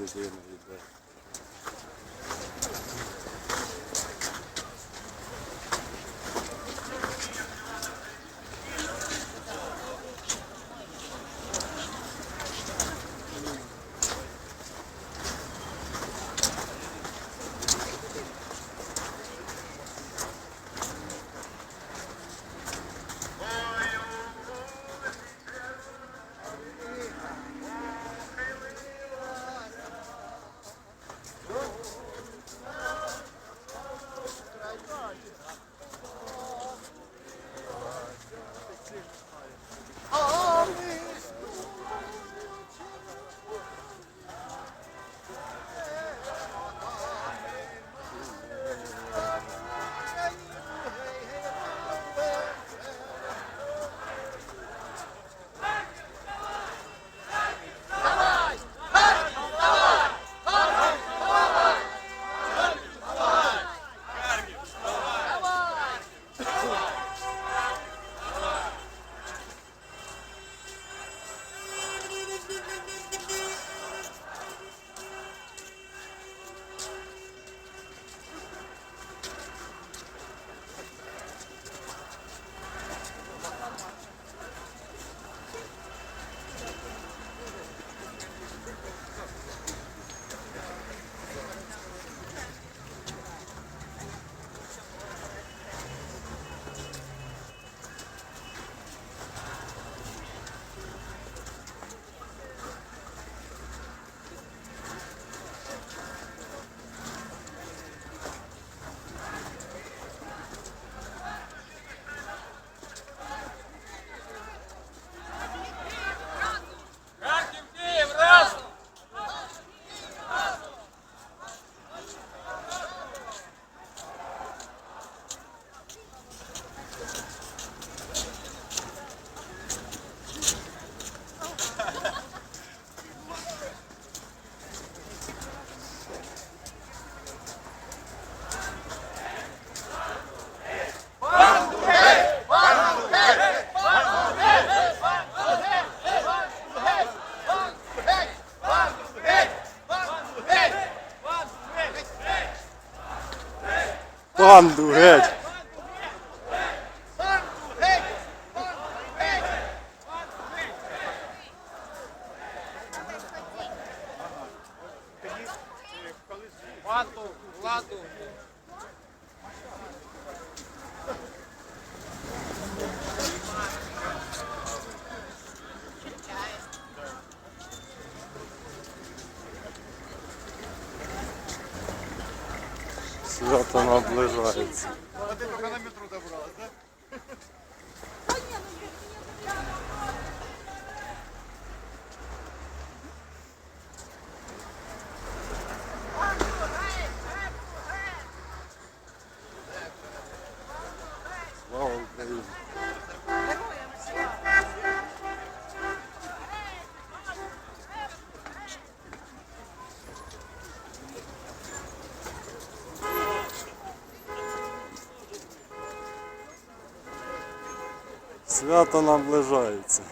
desde Свято наближається. Свято наближається.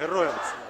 Героям слава!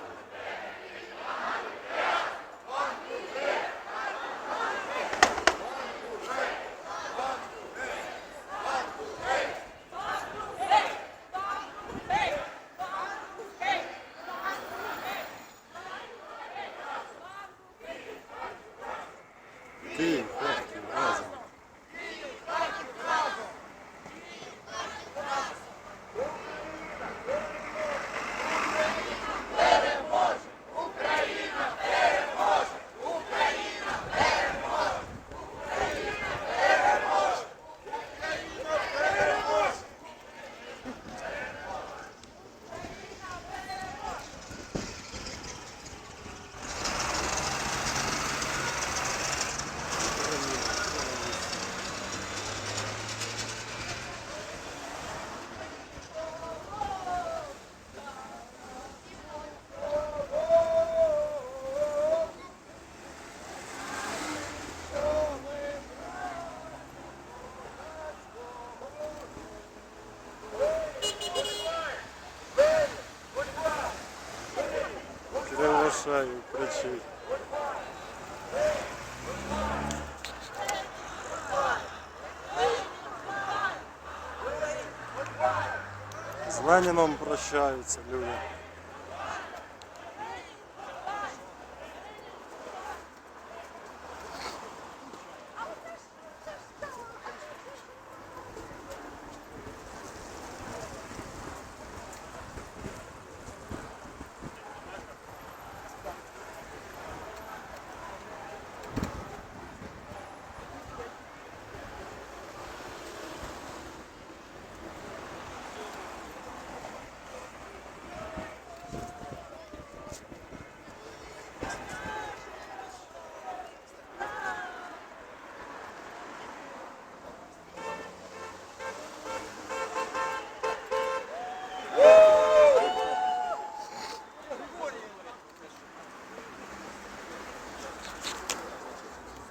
З прощаються люди.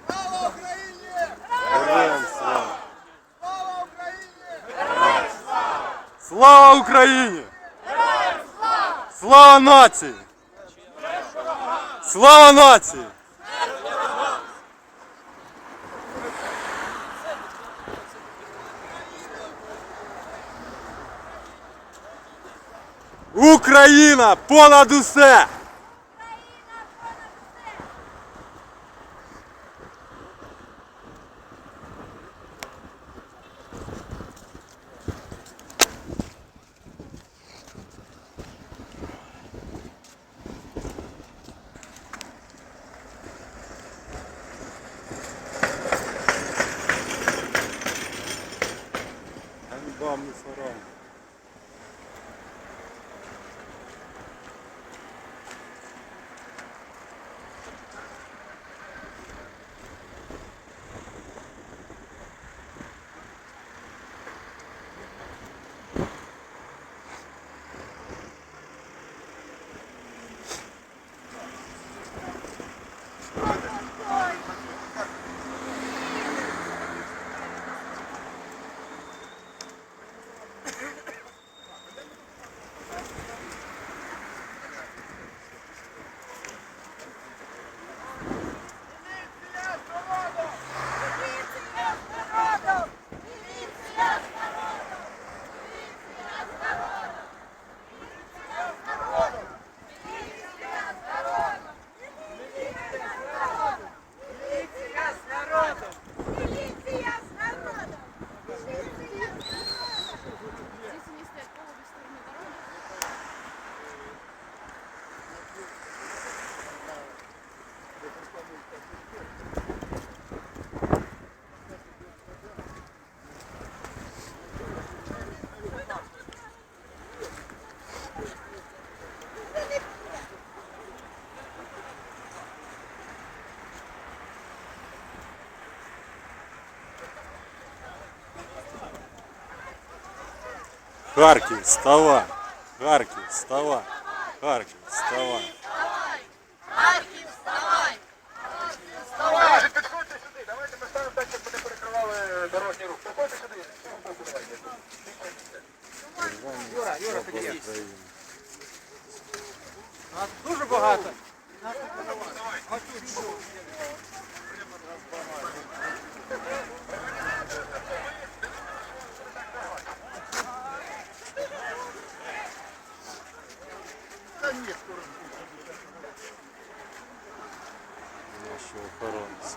Слава Україні! Героям слава! Слава Україні! Слава Україні! Слава нації! Слава нації! Україна понад усе! Харків, вставай! Харків, вставай! Харків, вставай! Харків, вставай! Давайте, підходьте сюди, давайте ми ставимо так, щоб не перекривали дорожній рух. Підходьте сюди. Юра, Юра, підійдіть. Нас дуже багато. Наші охоронці.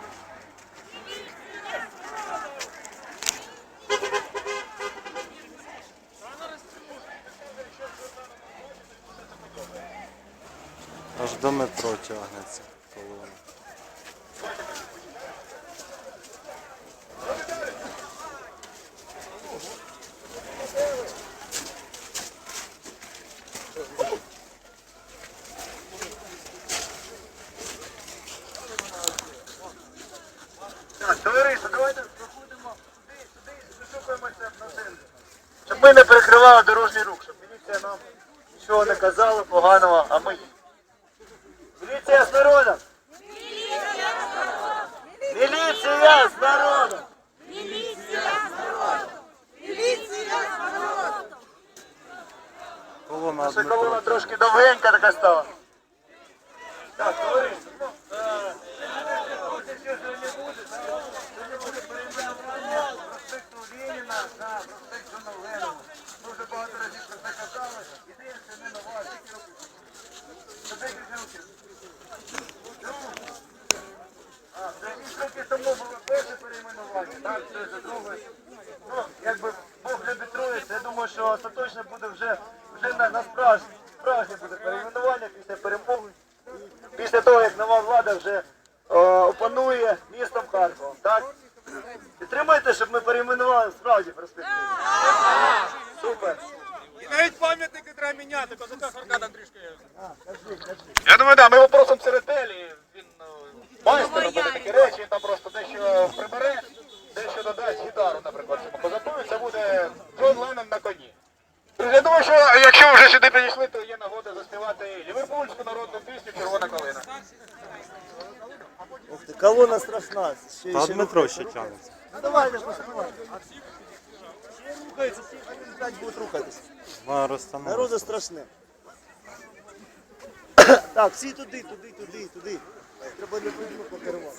Аж до метро тягнеться колона. Так, товариство, давайте проходимо сюди, сюди, вишукуємося на землю. Щоб ми не дорожній рух, щоб міліція нам нічого не казала поганого, а ми їй. Міліція з народом! Міліція з народом! Міліція з народом! Міліція з народом! Наша колона трошки довгенька така стала. проще тягнеться. Ну давай, я просто давай. Всі рухаються, всі будуть рухатися. Вона страшне. так, всі туди, туди, туди, туди. Треба не прийму покерувати.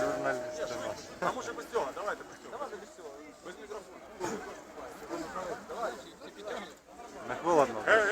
Журналісти наші. А може без цього, давайте без цього. Давайте без цього. Без мікрофону. Давай, чи підтягнемо. Не холодно. Е,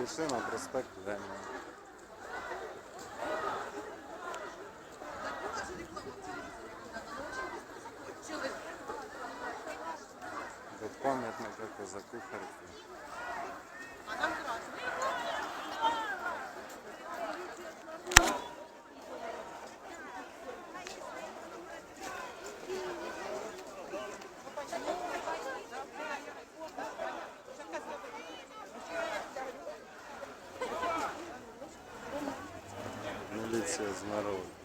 пішли на проспект Леніна. Тут пам'ятник козаку Харкові. А там красний. комунікація з народом.